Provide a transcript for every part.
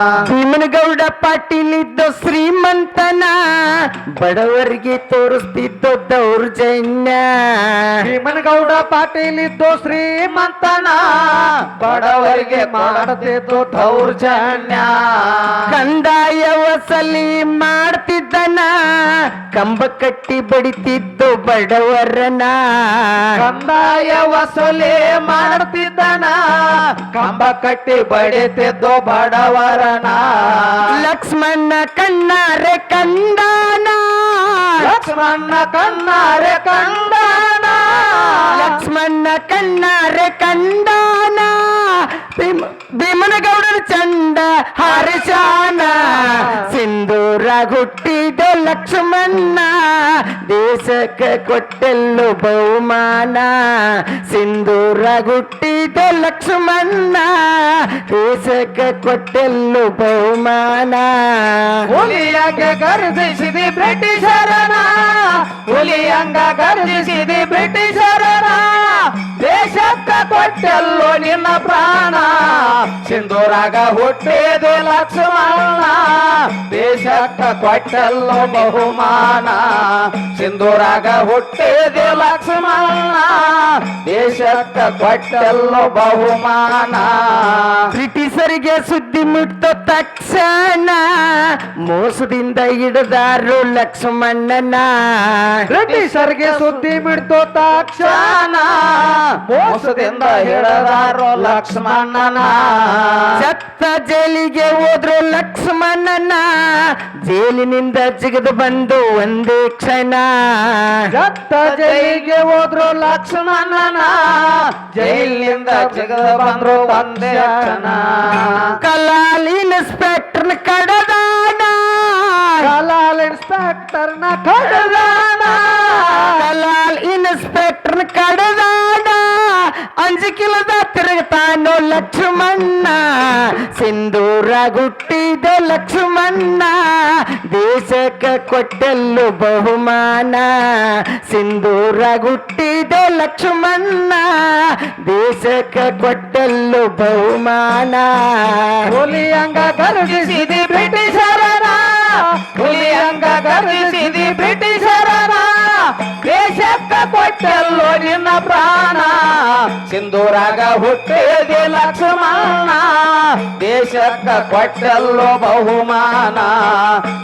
ಭೀಮನಗೌಡ ಪಾಟೀಲಿದ್ದ ಶ್ರೀಮಂತನ ಬಡವರಿಗೆ ತೋರಿಸ್ತಿದ್ದ ದೌರ್ಜನ್ಯ. ಭೀಮನಗೌಡ ಪಾಟೀಲ್ ಇದ್ದು ಶ್ರೀಮಂತನ ಬಡವರಿಗೆ ಮಾಡುತ್ತಿದ್ದು ದೌರ್ಜನ್ಯ. ಕಂದಾಯ ವಸಲಿ ಮಾಡ್ತಿದ್ದನ ಕಂಬ ಕಟ್ಟಿ ಬಡಿತಿದ್ದು ಬಡವರನ. ಕಂದಾಯ ವಸೂಲಿ ಮಾಡ್ತಿದ್ದನ ಕಂಬ ಕಟ್ಟಿ ಬಡಿತಿದ್ದು ಬಡವರನ లక్ష్మణ కన్నారే కందానా. లక్ష్మణ కన్నారే కందానా. లక్ష్మణ కన్నారే కందానా. ಭೀಮನಗೌಡರ ಚಂಡ ಹರಿಶಾನ, ಸಿಂಧೂರ ಹುಟ್ಟಿದ ಲಕ್ಷ್ಮಣ ದೇಶಕ್ಕೆ ಕೊಟ್ಟೆಲ್ಲು ಬಹುಮಾನ, ಸಿಂಧೂರ ಹುಟ್ಟಿದ ಲಕ್ಷ್ಮಣ ದೇಶಕ್ಕೆ ಕೊಟ್ಟೆಲ್ಲು ಬಹುಮಾನ. ಹುಲಿಯಾಗೆ ಗರ್ಜಿಸಿದಿ ಬ್ರಿಟಿಷರನ ಹುಲಿಯಂಗ ಗರ್ಜಿಸಿದಿ ಬ್ರಿಟಿಷರನ ದೇಶಕ್ಕ ಕೊಟ್ಟೆಲ್ಲೋ ನಿನ್ನ ಪ್ರಾಣ. ಸಿಂಧೂರಾಗ ಹುಟ್ಟಿದೆ ಲಕ್ಷ್ಮಣ ದೇಶಕ್ಕ ಕೊಟ್ಟೆಲ್ಲೋ ಬಹುಮಾನ. ಸಿಂಧೂರಾಗ ಹುಟ್ಟಿದೆ ಲಕ್ಷ್ಮಣ ದೇಶಕ್ಕ ಕೊಟ್ಟೆಲ್ಲೋ ಬಹುಮಾನ. ಬ್ರಿಟಿಷರಿಗೆ ಸುದ್ದಿ ಮುಟ್ಟ ತಕ್ಷಣ ಮೋಸದಿಂದ ಹಿಡಿದಾರು ಲಕ್ಷ್ಮಣ್ಣನ. ಬ್ರಿಟಿಷರ್ಗೆ ಸುದ್ದಿ ಬಿಡ್ತು ತಕ್ಷಣ ಮೋಸದಿಂದ ಹಿಡದಾರು ಲಕ್ಷ್ಮಣ್ಣನ. ಸತ್ತ ಜೈಲಿಗೆ ಹೋದ್ರು ಲಕ್ಷ್ಮಣ್ಣನ. ಜೈಲಿನಿಂದ ಜಿಗಿದು ಬಂದು ಒಂದೇ ಕ್ಷಣ. ಸತ್ತ ಜೈಲಿಗೆ ಹೋದ್ರು ಲಕ್ಷ್ಮಣ್ಣನ. ಜೈಲಿನಿಂದ ಜಿಗಿದು ಬಂದ್ರು ಒಂದೇ ಕ್ಷಣ. ಕಲಾಲ್ ಇನ್ಸ್ಪೆಕ್ಟರ್ ಕಡದಾನ. ಕಲಾಲ್ ಇನ್ಸ್ಪೆಕ್ಟರ್ನ ಕಡದಾನ. ಕಲಾಲ್ ಇನ್ಸ್ಪೆಕ್ಟರ್ ಕಡದಾನ. ಅಂಜಿಕಿಲದ ತಿರುಗ್ತಾನೋ ಲಕ್ಷ್ಮಣ್ಣ ಸಿಂಧೂರ ಗುಟ್ಟಿದ ಲಕ್ಷ್ಮಣ್ಣ ದೇಶಕ್ಕೆ ಕೊಟ್ಟೆಲ್ಲು ಬಹುಮಾನ ಸಿಂಧೂರ ಗುಟ್ಟಿದ ಲಕ್ಷ್ಮಣ್ಣ ದೇಶಕ್ಕೆ ಕೊಟ್ಟೆಲ್ಲು ಬಹುಮಾನ ಹುಲಿಯಂಗ ಗರ್ಜಿಸಿದಿ ಬ್ರಿಟಿಷರನ ಹುಲಿಯಂಗ ಗರ್ಜಿಸಿದಿ ಬ್ರಿಟಿಷರನ ದೇಶಕ್ಕ ಕೊಟ್ಟೆಲ್ಲೋ ನಿನ್ನ ಪ್ರಾಣ. ಸಿಂಧೂರಾಗ ಹುಟ್ಟಿದೆ ಲಕ್ಷ್ಮಣ. ದೇಶಕ್ಕ ಕೊಟ್ಟೆಲ್ಲೋ ಬಹುಮಾನ.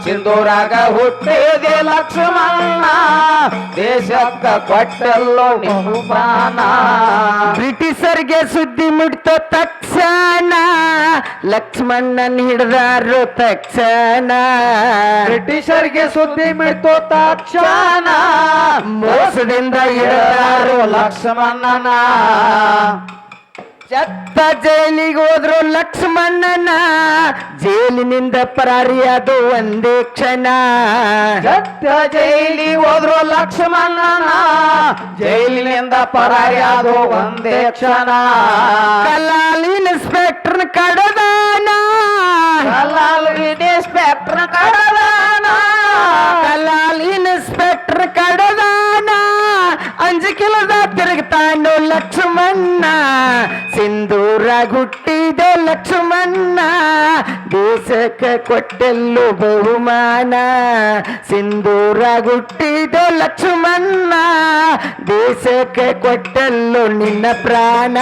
ಸಿಂಧೂರಾಗ ಹುಟ್ಟಿದೆ ಲಕ್ಷ್ಮಣ ದೇಶಕ್ಕ ಕೊಟ್ಟೆಲ್ಲೋ ಬಹುಮಾನ. ಬ್ರಿಟಿಷರ್ಗೆ ಸುದ್ದಿ ಮುಟ್ತ ತಕ್ಷಣ ಲಕ್ಷ್ಮಣ್ಣನ್ ಹಿಡ್ದಾರು ತಕ್ಷಣ. ಬ್ರಿಟಿಷರ್ಗೆ ಸುದ್ದಿ ಮಿಡ್ತು ತಕ್ಷಣ. ಮೋಸದಿಂದ ಹಿಡ್ದಾರು ಲಕ್ಷ್ಮಣನ ಚತ್ತ ಜೈಲಿಗೆ ಹೋದ್ರು ಲಕ್ಷ್ಮಣ್ಣನ ಜೈಲಿನಿಂದ ಪರಾರಿಯಾದು ಒಂದೇ ಕ್ಷಣ. ಸತ್ಯ ಜೈಲಿ ಹೋದ್ರು ಲಕ್ಷ್ಮಣನ, ಜೈಲಿನಿಂದ ಪರಾರಿಯಾದು ಒಂದೇ ಕ್ಷಣ. ಕಲಾಲ್ ಇನ್ಸ್ಪೆಕ್ಟರ್ ಕಡದಾನ. ಕಲಾಲ್ ಇನ್ಸ್ಪೆಕ್ಟರ್ ಕಡದಾನ. ಕಲಾಲ್ ಇನ್ಸ್ಪೆಕ್ಟರ್ ಕಡದಾನ. ಅಂಜಿಕಿಲದ ತಿರುಗ್ತಾನೋ ಲಕ್ಷ್ಮಣ್ಣ. ಸಿಂಧೂರ ಗುಟ್ಟಿದ ಲಕ್ಷ್ಮಣ್ಣ. ದೇಶಕ್ಕೆ ಕೊಟ್ಟೆಲ್ಲು ಬಹುಮಾನ. ಸಿಂಧೂರ ಗುಟ್ಟಿದ ಲಕ್ಷ್ಮಣ್ಣ. ದೇಶಕ್ಕೆ ಕೊಟ್ಟೆಲ್ಲು ನಿನ್ನ ಪ್ರಾಣ.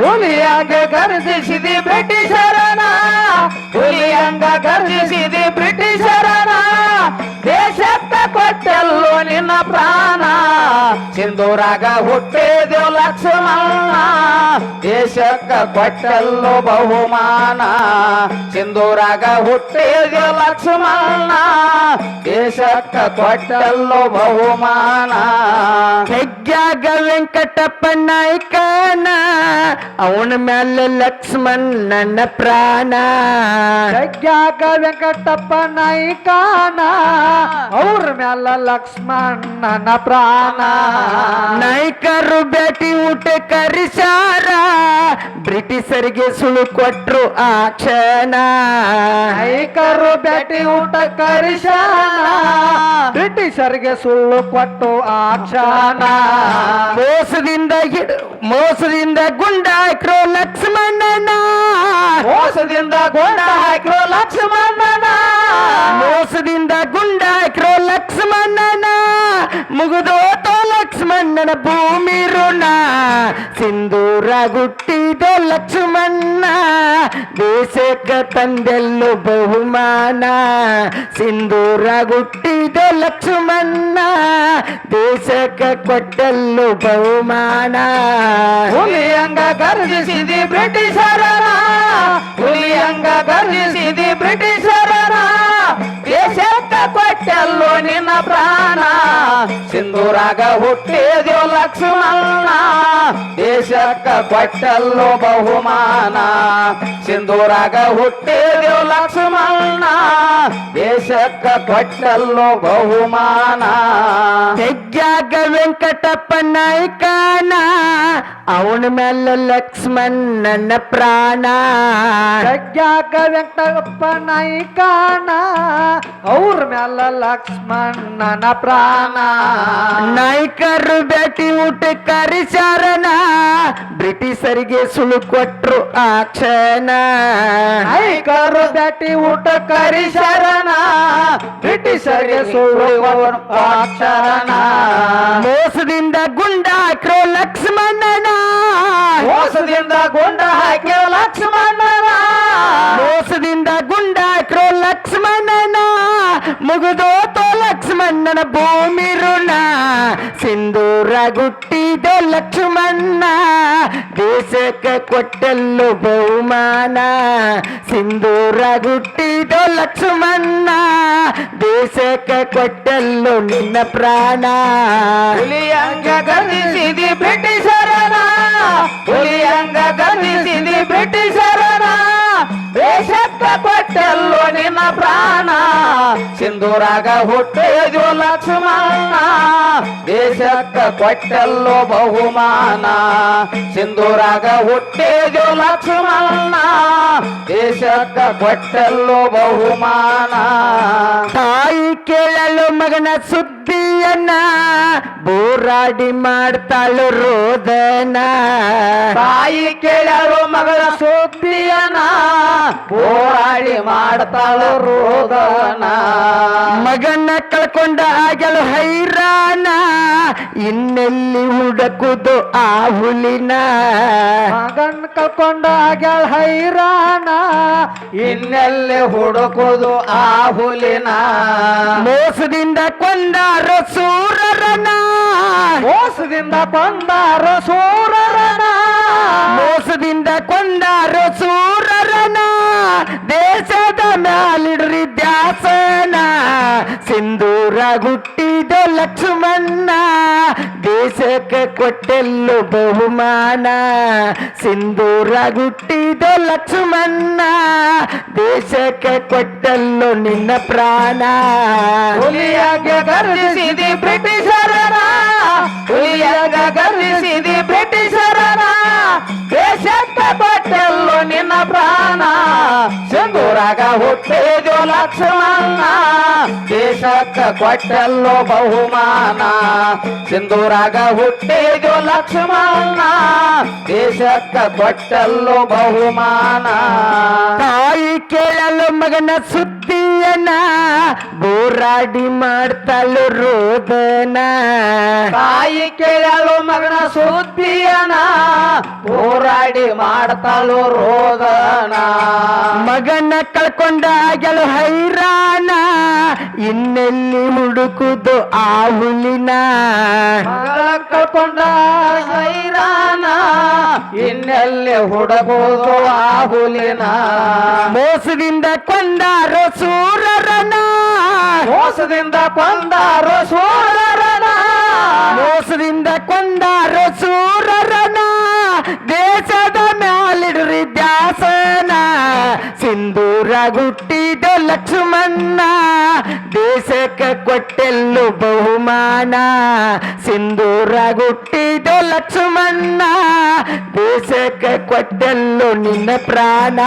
ಹುಲಿಯಾಗ ಗರ್ಜಿಸಿದಿ ಬ್ರಿಟಿಷರನ ಹುಲಿಯಂಗ ಗರ್ಜಿಸಿದಿ ಬ್ರಿಟಿಷರನ ದೇಶಕ್ಕೆ ಕೊಟ್ಟೆಲ್ಲೋ ನಿನ್ನ ಪ್ರಾಣ. ಸಿಂಧೂರಾಗ ಹುಟ್ಟಿದೆವು ಲಕ್ಷ್ಮಣ ದೇಶಕ್ಕ ಕೊಟ್ಟೆಲ್ಲೋ ಬಹುಮಾನ. ಸಿಂಧೂರಾಗ ಹುಟ್ಟಿದೆವು ಲಕ್ಷ್ಮಣ ದೇಶಕ್ಕ ಕೊಟ್ಟೆಲ್ಲೋ ಬಹುಮಾನ. ಹೆಗ್ಗ್ಯಾಗ ವೆಂಕಟಪ್ಪ ನಾಯ್ಕನ ಅವನ ಮೇಲೆ ಲಕ್ಷ್ಮಣ್ಣನ ಪ್ರಾಣ. ಯಜ್ಞಾಗ ವೆಂಕಟಪ್ಪ ನಾಯ್ಕಾನ ಅವ್ರ ಮ್ಯಾಲ ನನ್ನ ಪ್ರಾಣ. ನಾಯ್ಕರು ಭೇಟಿ ಊಟ ಕರಿಸಾರ ಬ್ರಿಟಿಷರಿಗೆ ಸುಳು ಕೊಟ್ರು ಆ ಕ್ಷಣ ನಾಯ್ಕರು ಭೇಟಿ ಊಟ ಕರಿಶಾನ ಬ್ರಿಟಿಷರಿಗೆ ಸುಳ್ಳು ಕೊಟ್ಟು ಆ ಕ್ಷಣ ಮೋಸದಿಂದ ಹಿಡ್- ಮೋಸದಿಂದ ಗುಂಡಾಕ್ರು ಲಕ್ಷ್ಮಣ ಲಕ್ಷ್ಮಣನ ಮೋಸದಿಂದ ಗೊಂಡ ಹಾಕಿರೋ ಲಕ್ಷ್ಮಣನ ಮೋಸದಿಂದ ಗುಂಡ ಹಾಕಿರೋ ಲಕ್ಷ್ಮಣನ ಮುಗಿದೋತೋ ಲಕ್ಷ್ಮಣನ ಭೂಮಿ ಋಣ ಸಿಂಧೂರ ಗುಟ್ಟಿದ ಲಕ್ಷ್ಮಣ ದೇಶಕ್ಕ ತಂದೆಲ್ಲು ಬಹುಮಾನ ಸಿಂಧೂರ ಗುಟ್ಟಿದ ಲಕ್ಷ್ಮಣ ದೇಶಕ್ಕ ಕೊಟ್ಟಲ್ಲು ಬಹುಮಾನ ಹುಲಿಯಂಗ ಗರ್ಜಿಸಿದಿ ಬ್ರಿಟಿಷರನ ಹುಲಿಯಂಗ ಗರ್ಜಿಸಿದಿ ಬ್ರಿಟಿಷರನ ದೇಶಕ್ಕ ಕೊಟ್ಟಲ್ಲೋ ನಿನ್ನ ಪ್ರಾಣ. ಸಿಂಧೂರಾಗ ಹುಟ್ಟಿದ್ಯೋ ಲಕ್ಷ್ಮಣ ದೇಶಕ್ಕ ಕೊಟ್ಟಲ್ಲೋ ಬಹುಮಾನ. ಸಿಂಧೂರಾಗ ಹುಟ್ಟಿದ್ಯೋ ಲಕ್ಷ್ಮಣ ದೇಶಕ್ಕ ಕೊಟ್ಟಲ್ಲೋ ಬಹುಮಾನ. ಹೆಜ್ಜಾಗ ವೆಂಕಟಪ್ಪ ನಾಯ್ಕಾನ ಅವನ ಮೇಲೆ ಲಕ್ಷ್ಮಣ್ಣನ ಪ್ರಾಣ. ಹೆಜ್ಜಾಗ ವೆಂಕಟಪ್ಪ ನಾಯ್ಕಾನ ಅವ್ರ ಮ್ಯಾಲ ಲಕ್ಷ್ಮಣನ ಪ್ರಾಣ. ನಾಯ್ಕರು ಭೇಟಿ ಊಟ ಕರಿಸಾರನ ಬ್ರಿಟಿಷರಿಗೆ ಸುಳು ಕೊಟ್ರು ಆ ಕ್ಷಣ. ನಾಯ್ಕರು ಬೆಟ್ಟಿ ಊಟ ಕರಿಶರಣ ಬ್ರಿಟಿಷರಿಗೆ ಸುಳು ಅಕ್ಷರಣ ಮೋಸದಿಂದ ಗುಂಡ ಹಾಕ್ರು ಲಕ್ಷ್ಮಣನ. ಮೋಸದಿಂದ ಗುಂಡ ಹಾಕಿ ಮುಗಿದೋತೋ ಲಕ್ಷ್ಮಣನ ಭೂಮಿ ಋಣ ಸಿಂಧೂರ ಗುಟ್ಟಿದ ಲಕ್ಷ್ಮಣ ದೇಶಕ್ಕೆ ಕೊಟ್ಟಲ್ಲು ಬಹುಮಾನ ಸಿಂಧೂರ ಗುಟ್ಟಿದ ಲಕ್ಷ್ಮಣ ದೇಶಕ್ಕೆ ಕೊಟ್ಟಲ್ಲು ನಿನ್ನ ಪ್ರಾಣ ಹುಲಿಯಂಗ ಗರ್ಜಿಸಿದಿ ಬ್ರಿಟಿಷರನ ಹುಲಿಯಂಗ ಗರ್ಜಿಸಿದಿ ಬ್ರಿಟಿಷರನ ದೇಶಕ್ಕ ಕೊಟ್ಟಲ್ಲೋ ನಿನ್ನ ಪ್ರಾಣ. ಸಿಂಧೂರಾಗ ಹುಟ್ಟಿದ್ಯೋ ಲಕ್ಷ್ಮಣ. ದೇಶಕ್ಕ ಕೊಟ್ಟಲ್ಲೋ ಬಹುಮಾನ. ಸಿಂಧೂರಾಗ ಹುಟ್ಟಿದ್ಯೋ ಲಕ್ಷ್ಮಣ. ದೇಶಕ್ಕ ಕೊಟ್ಟಲ್ಲೋ ಬಹುಮಾನ. ತಾಯಿ ಕೇಳಲು ಮಗನ ಸುದ್ದಿಯನ್ನ ಬೋರಾಡಿ ಮಾಡ್ತಾಳು ರೋದನ. ತಾಯಿ ಕೇಳಲು ಮಗಳ ಸುದ್ದಿಯನ ಬೋರಾಡಿ ಮಾಡ್ತಾಳು ರೋದನ. ಮಗನ ಕಳ್ಕೊಂಡ ಆಗಲು ಹೈರಾನ ಇನ್ನೆಲ್ಲಿ ಹುಡುಕುದು ಆ ಹುಲಿನ. ಮಗನ್ ಕಳ್ಕೊಂಡ ಆಗ್ಯಾಳ ಹೈರಾಣ. ಇನ್ನೆಲ್ಲಿ ಹುಡುಕುದು ಆ ಹುಲಿನ. ಮೋಸದಿಂದ ಕೊಂದಾರೋ ಸೂರರನ. ಮೋಸದಿಂದ ಕೊಂದಾರ ಸೂರರನ. ಮೋಸದಿಂದ ಕೊಂದಾರೋ ಸೂರರನ. ದೇಶದ ಮ್ಯಾಲಿಡ್ರಿ ದ್ಯಾಸನ, ಸಿಂಧೂರ ಹುಟ್ಟಿದ ಲಕ್ಷ್ಮಣ ದೇಶಕ್ಕೆ ಕೊಟ್ಟೆಲ್ಲು ಬಹುಮಾನ, ಸಿಂಧೂರ ಹುಟ್ಟಿದ ಲಕ್ಷ್ಮಣ ದೇಶಕ್ಕೆ ಕೊಟ್ಟೆಲ್ಲು ನಿನ್ನ ಪ್ರಾಣ. ಹುಲಿಯಾಗ ಗರ್ಜಿಸಿದಿ ಬ್ರಿಟಿಷರ ಹುಲಿಯಾಗ ಗರ್ಜಿಸಿದಿ ಸಿಂಧೂರಾಗ ಜೋ ಲಕ್ಷ್ಮಣ ದೇಶಕ್ಕೆ ಕೊಟ್ಟಲ್ಲೋ ಬಹುಮಾನ. ಸಿಂಧೂರಾಗ ಹುಟ್ಟಿದ್ಯೋ ಲಕ್ಷ್ಮಣ ದೇಶಕ್ಕ ಕೊಟ್ಟಲ್ಲೋ ಬಹುಮಾನ. ತಾಯಿ ಕೇಳಲು ಮಗನ ಸುದ್ದಿಯನ್ನ ಬೋರಾಡಿ ಮಾಡ್ತಲು ರೋದನ. ತಾಯಿ ಕೇಳಲು ಮಗನ ಸುದ್ದಿಯನ ಹೋರಾಡಿ ಮಾಡ್ತಲು ರೋದನ. ಮಗನ ಕಳ್ಕೊಂಡ ಗೆಲು ಹೈರಾಣ. ಇನ್ನೆಲ್ಲಿ ಹುಡುಕುದು ಆ ಹುಲಿನ? ಕಳ್ಕೊಂಡ ಹೈರಾಣ ಇನ್ನೆಲ್ಲಿ ಹುಡಬಹುದು ಆ ಹುಲಿನ? ಮೋಸದಿಂದ ಕೊಂದಾರೋ ಸೂರರನ ಮೋಸದಿಂದ ಕೊಂದಾರು ಸೂರರನ ಮೋಸದಿಂದ ಕೊಂದಾರೋ ಸೂರರನ ದೇಶದ ಮ್ಯಾಲಿಡ್ರಿ ದ್ಯಾಸನ ಸಿಂಧೂರ ಗುಟ್ಟಿದ ಲಕ್ಷ್ಮಣ ದೇಶಕ್ಕೆ ಕೊಟ್ಟೆಲ್ಲು ಬಹುಮಾನ ಸಿಂಧೂರ ಗುಟ್ಟಿದ ಲಕ್ಷ್ಮಣ ದೇಶಕ್ಕೆ ಕೊಟ್ಟೆಲ್ಲು ನಿನ್ನ ಪ್ರಾಣ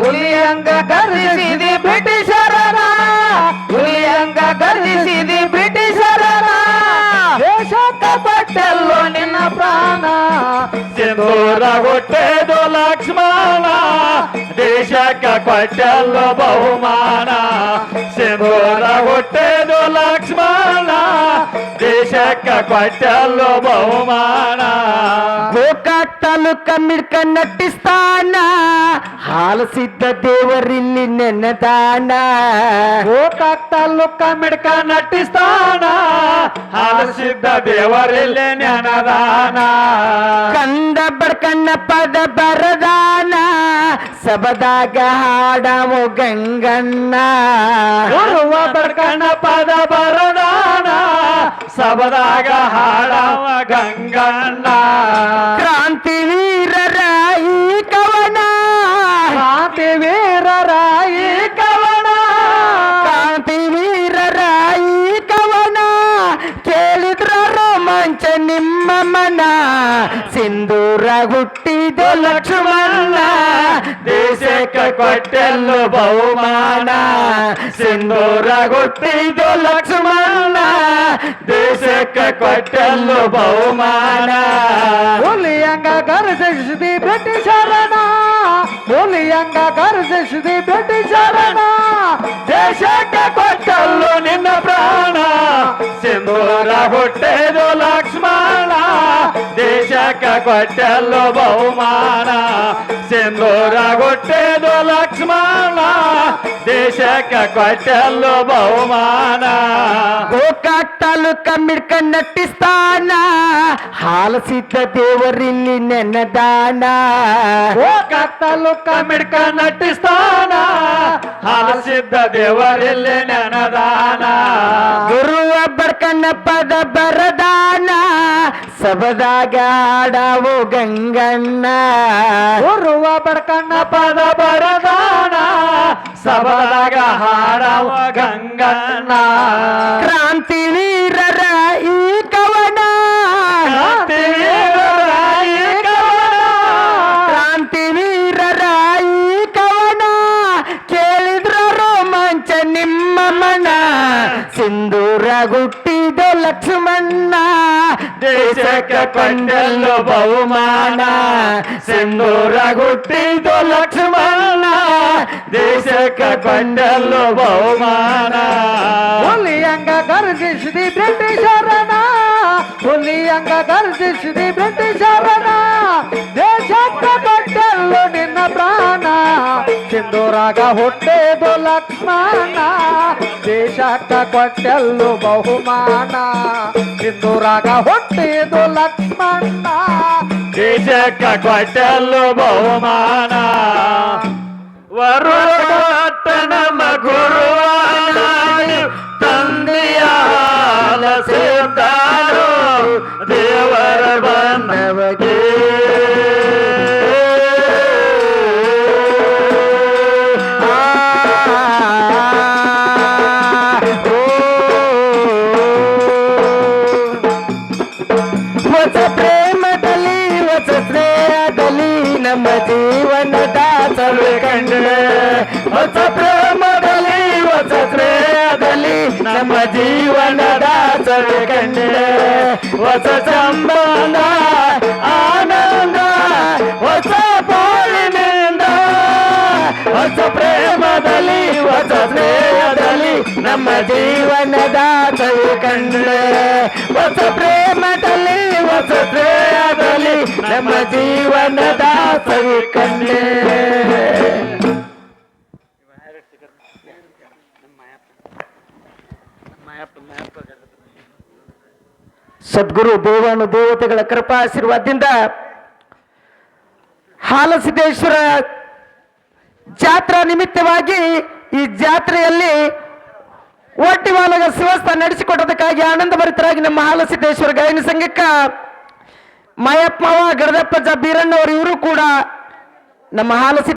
ಹುಲಿಯಂಗ ಗರ್ಜಿಸಿದಿ ಬ್ರಿಟಿಷರನ ಹುಲಿಯಂಗ ಗರ್ಜಿಸಿದಿ ಬ್ರಿಟಿಷರನ ದೇಶಕ್ಕೆ ಕೊಟ್ಟಲ್ಲೋ ನಿನ್ನ ಪ್ರಾಣ ಸಿಂಧೂರ ಹುಟ್ಟಿದು ಲಕ್ಷ್ಮಣ ದೇಶಕ್ಕ ಕೊಟ್ಟಲ್ಲ ಬಹುಮಾನ ಸಿಂಧೂರ ಹುಟ್ಟಿದು ಲಕ್ಷ್ಮಣ ದೇಶಕ್ಕ ಕೊಟ್ಟಲ್ಲ ಬಹುಮಾನ ಕಮ್ಮಿಡ್ಕ ನಟ್ಟಿಸ್ತಾನ ಹಾಲಸಿದ್ದ ದೇವರಿಲ್ಲಿ ನೆನದಾನ. ಗೋಕಾಕ್ ತಾಲೂಕ ಮಿಡ್ಕ ನಟ್ಟಿಸ್ತಾನ. ಸಿದ್ಧ ದೇವರಿಲ್ಲಿ ಜ್ಞಾನದಾನ ಕಂದ ಬಡ್ಕಣ್ಣ ಪದ ಬರದಾನ. ಸಬದಾಗ ಹಾಡವು ಗಂಗಣ್ಣ. ಗುರುವ ಬರ್ಕಣ ಪದ ಬರದಾನ. ಸಬದಾಗ ಹಾಡವ ಗಂಗಣ್ಣ. ಕ್ರಾಂತಿ ವೀರರ ಈ ಕವನ. ಕ್ರಾಂತಿ ವೀರರಾಯಿ ಕವನ. ಕ್ರಾಂತಿ ವೀರರ ಈ ಕವನ. ಕೇಳಿದ್ರ ರೋಮಾಂಚ ನಿಮ್ಮ ಮನ ಸಿಂಧೂರ ಹುಟ್ಟಿದ ಲಕ್ಷ್ಮಣ ದೇಶಕ್ಕೆ ಕೊಟ್ಟೆಲ್ಲು ಬಹುಮಾನ ಸಿಂಧೂರ ಹುಟ್ಟಿದ ಲಕ್ಷ್ಮಣ ದೇಶಕ್ಕೆ ಕೊಟ್ಟೆಲ್ಲು ಬಹುಮಾನ ಹುಲಿಯಂಗ ಗರ್ಜಿಸಿದಿ ಬ್ರಿಟಿಷರನ ಹುಲಿಯಂಗ ಗರ್ಜಿಸಿದಿ ಬ್ರಿಟಿಷರನ ದೇಶಕ್ಕೆ ಕೊಟ್ಟಲ್ಲು ನಿನ್ನ ಪ್ರಾಣ ಸಿಂಧೂರ ಹುಟ್ಟಿದು ಲಕ್ಷ್ಮಣ ದೇಶಕ್ಕೆ ಕೊಟ್ಟಲ್ಲು ಬಹುಮಾನ. ಸಿಂಧೂರ ಹುಟ್ಟಿದು ಲಕ್ಷ್ಮಣ ದೇಶಕ್ಕೆ ಕೊಟ್ಟಲ್ಲು ಬಹುಮಾನ. ಗೋಕಾಕ್ ತಾಲೂಕ ಮಿಡ್ಕ ನಟ್ಟಿಸ್ತಾನ ಹಾಲಸಿದ್ದ ದೇವರಿಲ್ಲಿ ನೆನದಾನ. ತಾಲೂಕ ಮಿಡ್ಕ ನಟಿಸ್ತಾನ ಹಾಸಿದ್ದ ದೇವರಿಲ್ಲಿ ನೆನದಾನ. ಗುರುವ ಬಡ್ಕಣ್ಣ ಪದ ಬರದಾನ ಸಬದಾಗ ಆಡವು ಗಂಗಣ್ಣ. ಉರುವ ಬಡ್ಕಣ್ಣ ಪದ ಬರದಾನ ಸಬದಾಗ ಹಾಡವ ಗಂಗಣ್ಣ. ಕ್ರಾಂತಿ ವೀರರ ಈ ಸಿಂಧೂರ ಹುಟ್ಟಿದ ಲಕ್ಷ್ಮಣ್ಣ ದೇಶಕ್ಕೆ ಕೊಂಡಲ್ಲು ಬಹುಮಾನ ಸಿಂಧೂರ ಹುಟ್ಟಿದು ಲಕ್ಷ್ಮಣ ದೇಶಕ್ಕೆ ಕೊಂಡಲ್ಲು ಬಹುಮಾನ ಹುಲಿಯಂಗ ಗರ್ಜಿಸಿದಿ ಬ್ರಿಟಿಷರನ ಹುಲಿಯಂಗ ಗರ್ಜಿಸಿದಿ ಬ್ರಿಟಿಷರನ ದೇಶಕ್ಕೆ ಸಿಂಧೂರಾಗ ಹುಟ್ಟೇದು ಲಕ್ಷ್ಮಣ. ದೇಶಕ್ಕ ಕೊಟ್ಟೆಲ್ಲು ಬಹುಮಾನ. ಸಿಂಧೂರಾಗ ಹುಟ್ಟಿದು ಲಕ್ಷ್ಮಣ. ದೇಶಕ್ಕ ಕೊಟ್ಟೆಲ್ಲು ಬಹುಮಾನ. ವರುಣ ಗುರುವಾನಾಗಿ ತಂದೆಯ ಹಾಲ ಹೊಸ ಪ್ರೇಮದಲ್ಲಿ, ಹೊಸ ಶ್ರೇಯದಲ್ಲಿ ನಮ್ಮ ಜೀವನದ ಸರಿ ಕಂಡೆ ಹೊಸ ಸಂಬಂಧ, ಆನಂದ, ಹೊಸ ಪಾಲಿನಿಂದ. ಹೊಸ ಪ್ರೇಮದಲ್ಲಿ, ಹೊಸ ಶ್ರೇಯದಲ್ಲಿ ನಮ್ಮ ಜೀವನದ ಸವಿ ಕಂಡೆ ಹೊಸ ಪ್ರೇಮದಲ್ಲಿ, ಹೊಸ ಶ್ರೇಯದಲ್ಲಿ ನಮ್ಮ ಜೀವನದ ಸರಿ ಕಂಡೆ ಸದ್ಗುರು ದೇವಾನು ದೇವತೆಗಳ ಕೃಪಾ ಆಶೀರ್ವಾದದಿಂದ ಹಾಲಸಿದ್ದೇಶ್ವರ ಜಾತ್ರಾ ನಿಮಿತ್ತವಾಗಿ ಈ ಜಾತ್ರೆಯಲ್ಲಿ ಒಟ್ಟಿವಾಲಗ ಶಿವಸ್ಥಾನ ನಡೆಸಿಕೊಟ್ಟದಕ್ಕಾಗಿ ಆನಂದ ಭರಿತರಾಗಿ ನಮ್ಮ ಹಾಲಸಿದ್ದೇಶ್ವರ ಗಾಯನ ಸಂಘಕ್ಕ ಮಾಯಪ್ಪವ ಗಡದಪ್ಪಜ್ಜ ಬೀರಣ್ಣವರು ಇವರು ಕೂಡ ನಮ್ಮ ಹಾಲಸಿ